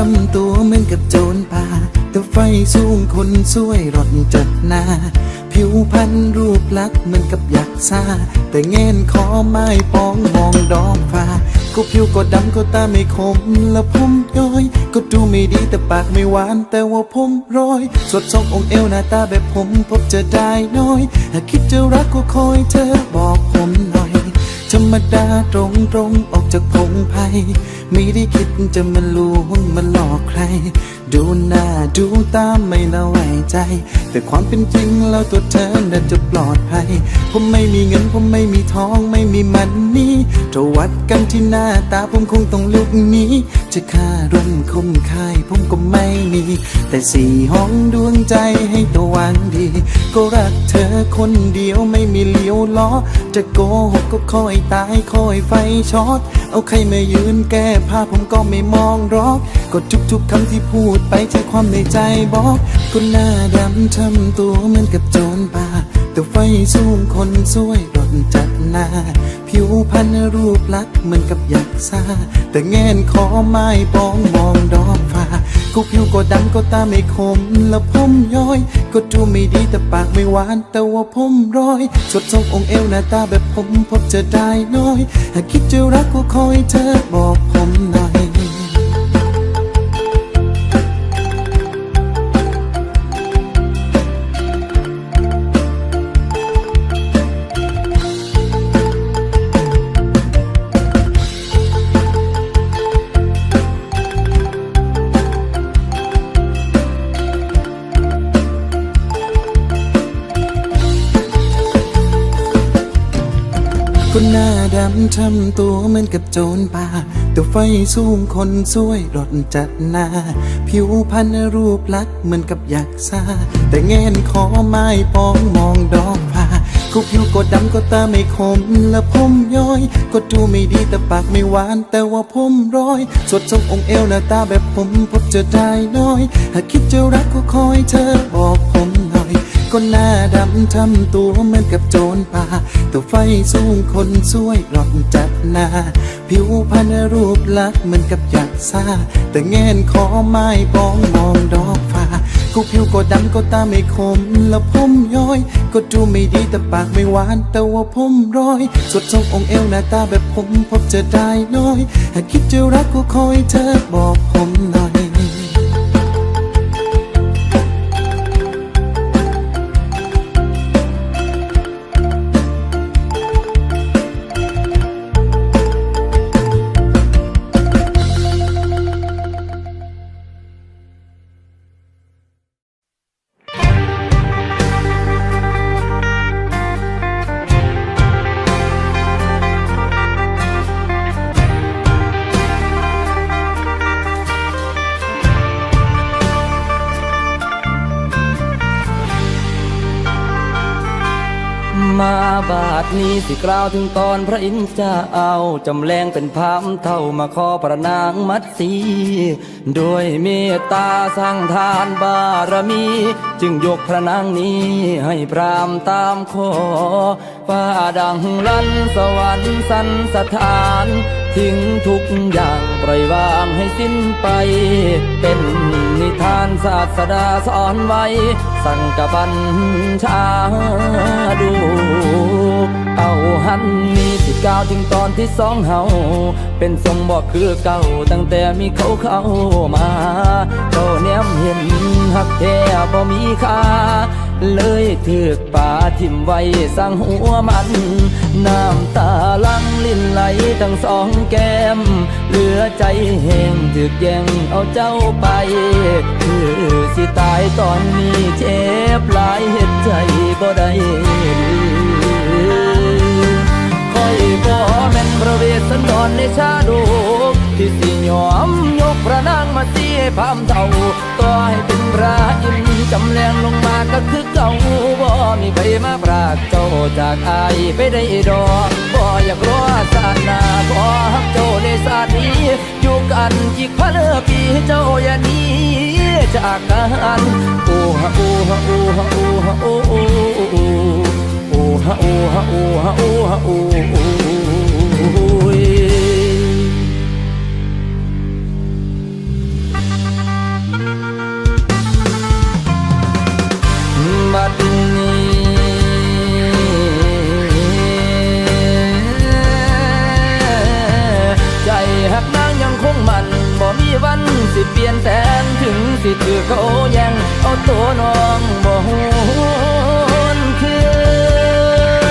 ดำทำตัวเหมือนกับโจรป่าแต่ไฟสูงคนสวยรถจัดหน้า ผิวพรรณรูปลักษณ์เหมือนกับยักษ์ซาแต่เงินคอไม้ปองมองดอกฟ้าก็ผิวก็ดำก็ตาไม่คม และผมย้อย ก็ดูไม่ดีแต่ปากไม่หวาน แต่ว่าผมร้อย สดทรงองค์เอวหน้าตาแบบผมพบจอได้น้อย หากคิดจะรักก็คอยเธอบอกผมหน่อย ธรรมดาตรงตรงอ จากพงไพ่ไม่ได้คิดจะมาลวงมาหลอกใคร ดูหน้าดูตาไม่น่าไว้ใจ แต่ความเป็นจริงแล้วตัวเธอน่าจะปลอดภัย ผมไม่มีเงินผมไม่มีทองไม่มีมันนี่ถ้าวัดกันที่หน้าตาผมคงต้องลุกนี้ จะค่าร่มคมคายผมก็ไม่มี แต่สี่ห้องดวงใจให้ตัวหวังดี ก็รักเธอคนเดียวไม่มีเลี้ยวล้อ จะโกหกก็คอยตายคอยไฟช็อตเอาใครมายืนแก้ผ้าผมก็ไม่มองรอกก็ทุกๆคำที่พูดไปใช่ความในใจบอกก็หน้าดำทำตัวเหมือนกับโจรป่าแต่ไฟสูงคนสวย จัดหน้า ผิวพรรณรูปลักษณ์เหมือนกับยักษ์ซาแต่แงนขอไม้ปองมองดอกฟ้าก็ผิวก็ดำก็ตาไม่คมแล้วผมย้อย ก็ดูไม่ดีแต่ปากไม่หวาน แต่ว่าผมร้อย สดทรงองค์เอวหน้าตาแบบผมพบเจอได้น้อย หากคิดจะรักก็คอยเธอบอกผม คนหน้าดำทำตัวเหมือนกับโจรป่าแต่ไฟสูงคนสวยรถจัดหน้า ผิวพรรณรูปลักษณ์เหมือนกับยักษ์ซาแต่เงินคอไม้ปองมองดอกผ้าก็ผิวก็ดำก็ตาไม่คมและผมย้อย ก็ดูไม่ดีแต่ปากไม่หวาน แต่ว่าผมร้อย สดทรงองค์เอวหน้าตาแบบผมพบเจอได้น้อย หากคิดจะรักก็คอยเธอบอก ผมหน่อยก็หน้าดำทำตัวเหมือนกับโจรป่าตัวไฟสูงคนสวยรอนจัดหน้าผิวพรรณรูปลักษณ์เหมือนกับยักษ์ซาแต่เงินคอไม้ปองมองดอกฟ้าก็ผิวก็ดำก็ตาไม่คม แล้วผมย้อย ก็ดูไม่ดีแต่ปากไม่หวาน แต่ว่าผมร้อย สดทรงองค์เอวหน้าตาแบบผมพบเจอได้น้อย หากคิดจะรักก็คอยเธอบอกผมหน่อย นี้สิกล่าวถึงตอนพระอินทร์จะเอาจำแรงเป็นพามเท่ามาขอประนางมัดสีด้วยเมตตาสร้างทานบารมี จึงยกพระนางนี้ให้พรามตามขอฟ้าดังลันสวรรค์สันสถาน ทิ้งทุกอย่างปล่อยวางให้สิ้นไปเป็น นิทานศาสดาสอนไว้ สั่งกับบัญชาดูเอาหันมีสิก้าวถึงตอนที่สองเฮาเป็นทรงบอกคือเก่าตั้งแต่มีเขาเข้ามาเจ้าแนมเห็นหักแท้บ่มีค่าเลยถือป่าทิมไว้สร้างหัวมัน น้ำตาลังลิ้นไหลทั้งสองแก้ม เหลือใจแห้งถึกแย่งเอาเจ้าไป คือสิตายตอนนี้เจ็บหลายเหตุใจบ่ได้คอยบ่แม่นพระเวสสันดรในชาดกที่สิยอมยกพระนางมาเสียพามเท่าต่อให้เป็นพระอินำแรงลงมาก็คือเก่าบ่มีใครมาปรากเจ้าจากอายไปได้ดอกบ่อยากรอศาสนาขอฮักเจ้าในศานีอยู่กันอีกพันปีเจ้าอย่านี้จากกันโอ้ฮะโอ้ฮะโอ้ฮะโอ้ฮะโอ้โอ้โอ้ฮะโอ้ฮะโอ้ฮะโอ้ฮะโอ้ บัดนี้ใจหักนางยังคงมันบ่มีวันสิเปลี่ยนแสนถึงสิถือเขาแยังเอาตัวน้องบ่หวนคื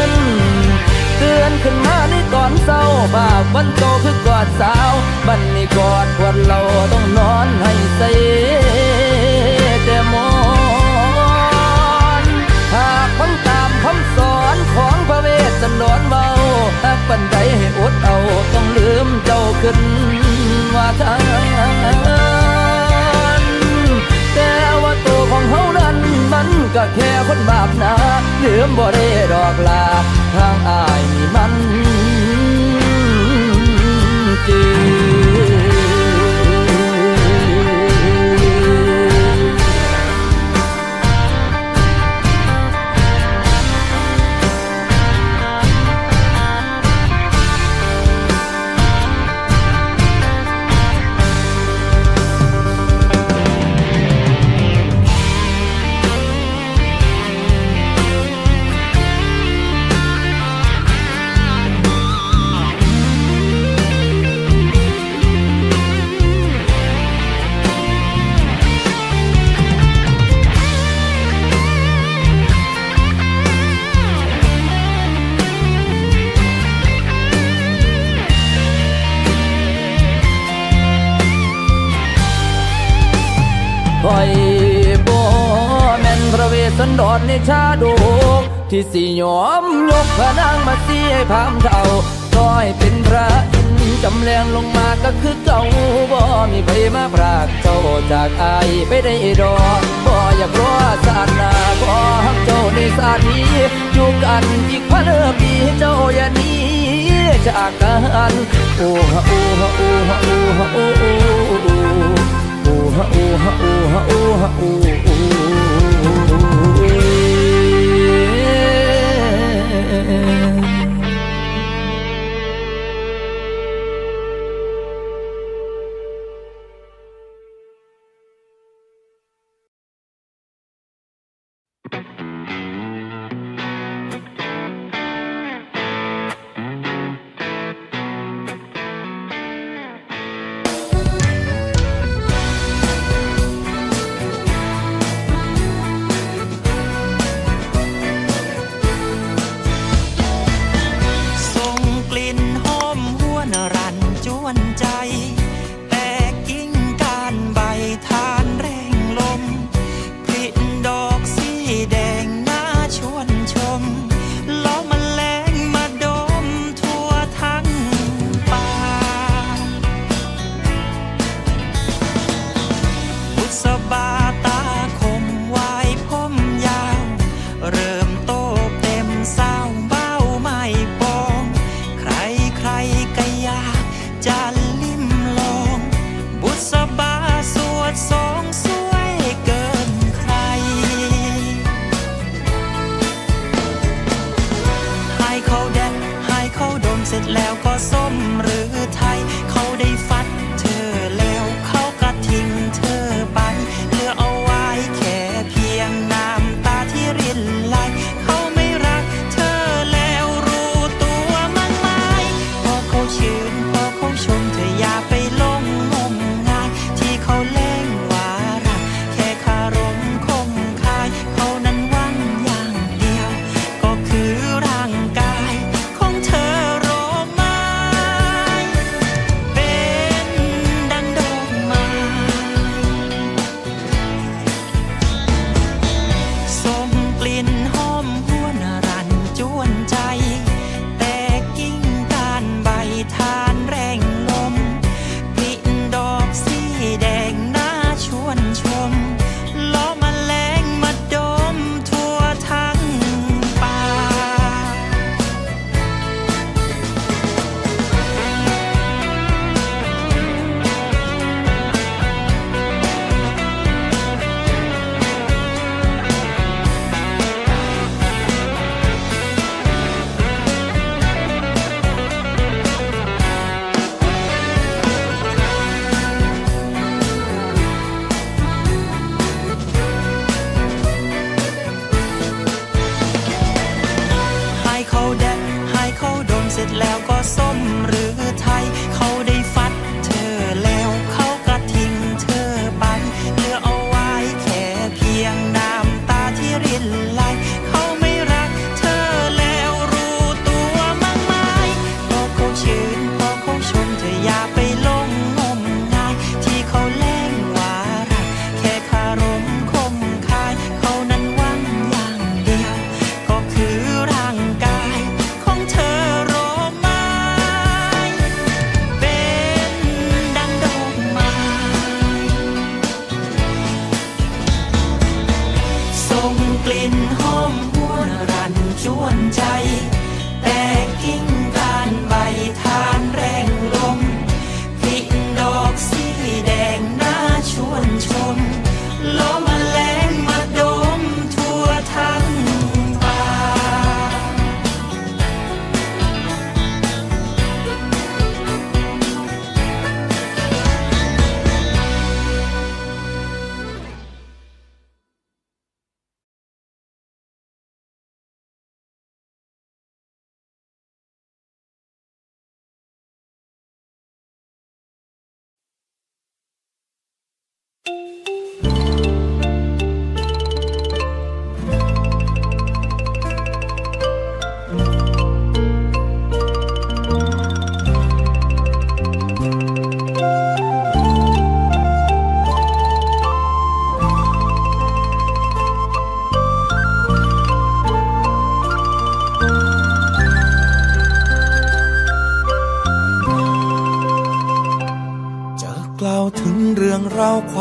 นเตือนขึ้นมาในตอนเศร้าบาปวันโตคือกอดสาว บันนี้กอดปวดเราต้องนอนให้เสีย ปันใดให้อดเอา ต้องลืมเจ้าขึ้นว่าทานแต่ว่าตัวของเฮานั้น มันก็แค่คนบาปนะลืมบ่ได้ดอกลาทางอา สันดรในชาดกที่สิยอมยกพระนางมาเสียพามเท่าต้อยเป็นพระอินจำแรงลงมาก็คือเก่าบ่มีไปมาพรากเจ้าจากอายไปได้ดอกบ่อยากรอสาดหนาบ่ฮักเจ้าในสาดนี้อยู่กันอีกพันปีเจ้าอย่านี้จากกันโอ้ฮะโอ้ฮะโอ้ฮะโอ้ฮะโอ้ เสร็จแล้วก็ส้มหรือ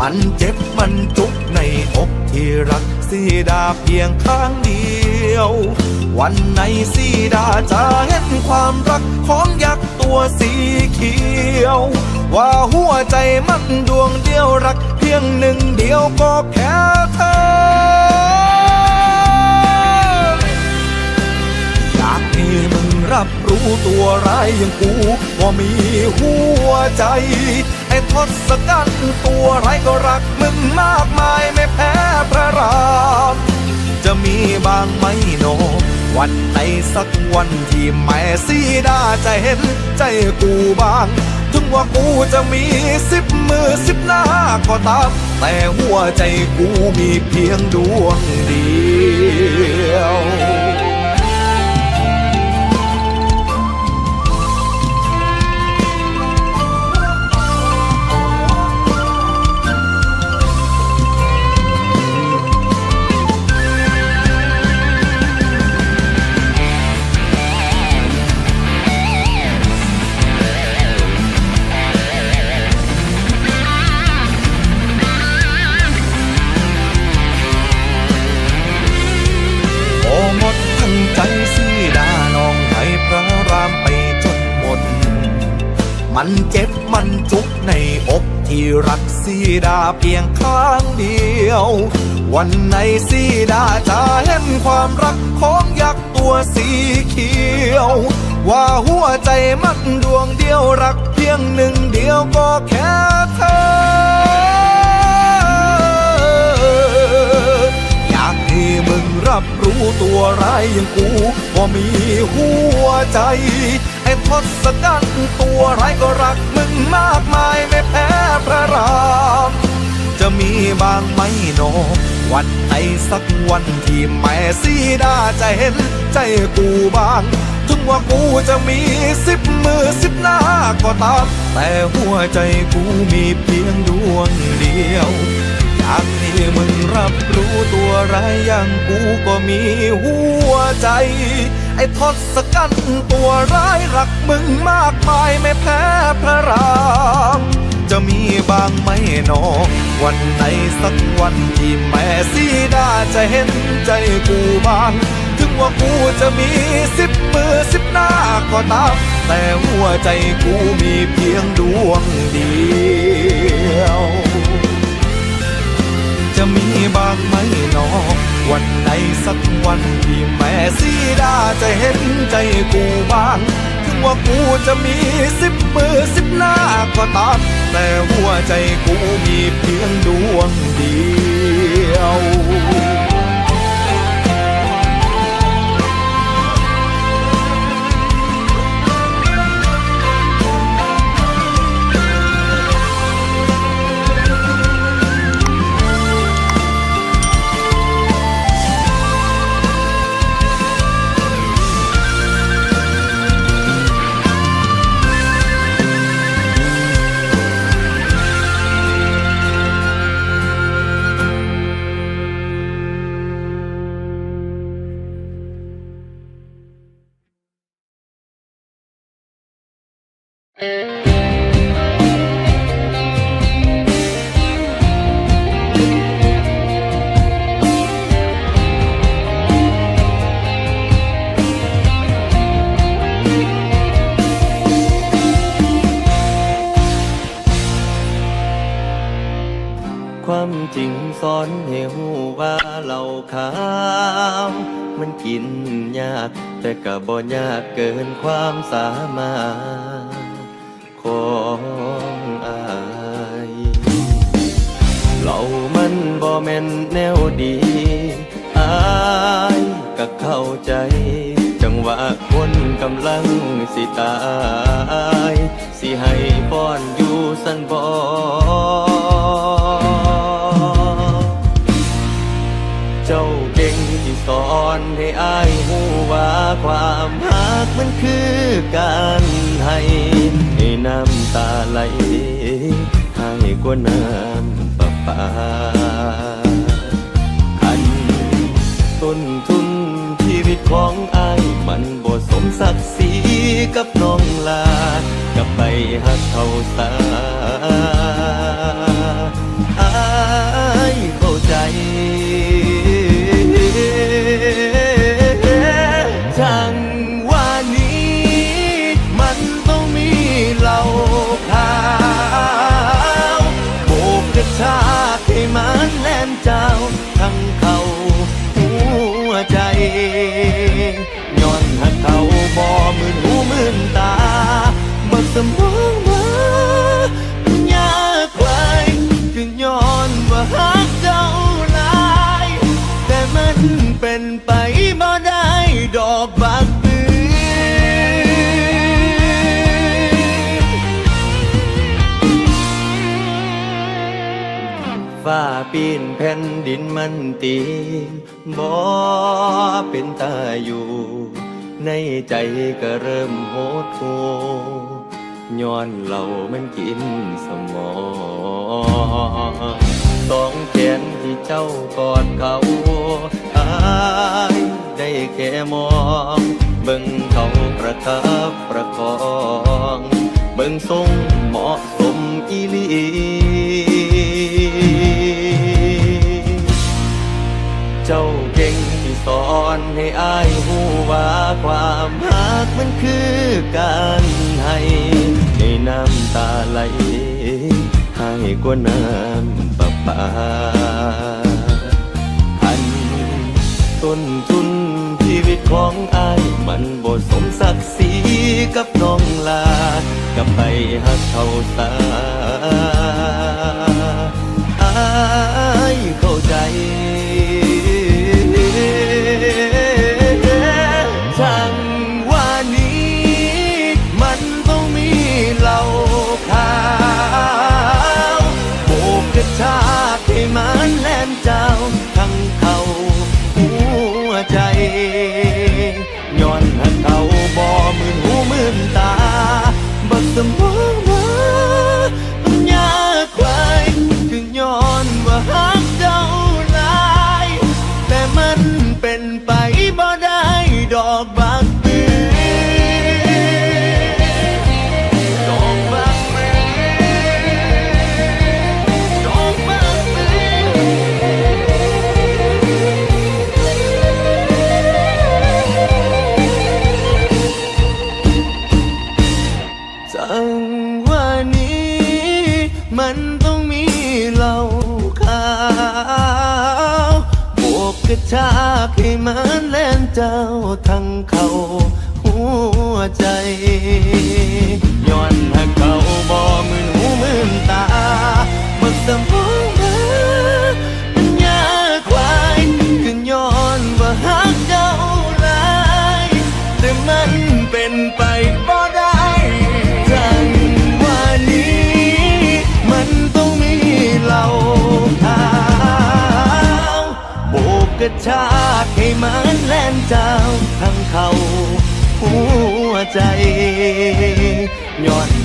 มันเจ็บมันจุกในอกที่รักสีดาเพียงข้างเดียว วันไหนสีดาจะเห็นความรักของยักษ์ตัวสีเขียว ว่าหัวใจมันดวงเดียวรักเพียงหนึ่งเดียวก็แค่เธอ อยากให้มึงรับรู้ตัวร้ายอย่างกูว่ามีหัวใจ ทศกัณฐ์ตัวไรก็รักมึงมากมายไม่แพ้พระราม จะมีบางไหมโน วันไหนสักวันที่แม่สีดาจะเห็นใจกูบ้าง ถึงว่ากูจะมีสิบมือสิบหน้าก็ตาม แต่หัวใจกูมีเพียงดวงเดียว วันไหนสีดาจะเห็นความรักของยักษ์ตัวสีเขียว ว่าหัวใจมันดวงเดียวรักเพียงหนึ่งเดียวก็แค่เธอ อยากให้มึงรับรู้ตัวร้ายอย่างกูว่ามีหัวใจ ไอ้ทศกัณฐ์ตัวร้ายก็รักมึงมากมายไม่แพ้พระราม จะมีบางไหมโน วันไหนสักวันที่แม่สีดาจะเห็นใจกูบ้าง ถึงว่ากูจะมีสิบมือสิบหน้าก็ตาม แต่หัวใจกูมีเพียงดวงเดียวอยากให้มึงรับรู้ตัวร้ายอย่างกูก็มีหัวใจ ไอ้ทศกัณฐ์ตัวร้ายรักมึงมากมายไม่แพ้พระราม จะมีบางไหมหนอ วันไหนสักวันที่แม่สีดาจะเห็นใจกูบ้าง ถึงว่ากูจะมีสิบมือสิบหน้าก็ตาม แต่หัวใจกูมีเพียงดวงเดียว จะมีบางไหมหนอ วันไหนสักวันที่แม่สีดาจะเห็นใจกูบ้าง ถึงว่ากูจะมีสิบมือสิบหน้าก็ตาม แต่หัวใจกูมีเพียงดวงเดียว ความจริงสอนให้หูว่าเราขาว มันกินยาก แต่ก็บ่ยากเกินความสามารถ ของอายเรามันบ่แม่นแนวดีอายก็เข้าใจ จังหวะคนกำลังสิตาย สิให้ป้อนอยู่สันบอเจ้าเก่งที่สอนให้อายหูว่าความรักมันคือการให้ให้ น้ำตาไหลให้กว่าน้ำประปาคันต้นทุนชีวิตของอายมันบ่สมศักดิ์ศรีกับน้องลากับไปหักเขาสา ปีนแผ่นดินมันตีบ่เป็นตาอยู่ ในใจก็เริ่มโหดหูย้อนเหล่ามันกินสมองสองแขนที่เจ้ากอดเขาอายได้แค่มอง เบิ่งเขาประคับประคอง เบิ่งทรงเหมาะสมอีลี เจ้าเก่งที่สอนให้อายหูว่าความรักมันคือการให้ให้น้ำตาไหลให้กว่าน้ำประปาอันต้นทุนชีวิตของอายมันบ่สมศักดิ์ศรีกับน้องลากับไปหักเขาสาอายเข้าใจ จังว่านี้ มันต้องมีเหล่าขาวบวกกระชากให้มันแล่นเจ้าทั้งเขาหัวใจย้อนหักเขาบ่มืนหูมืนตา ระชากให้มันแล่นเจ้าทั้งเขาหัวใจย้อน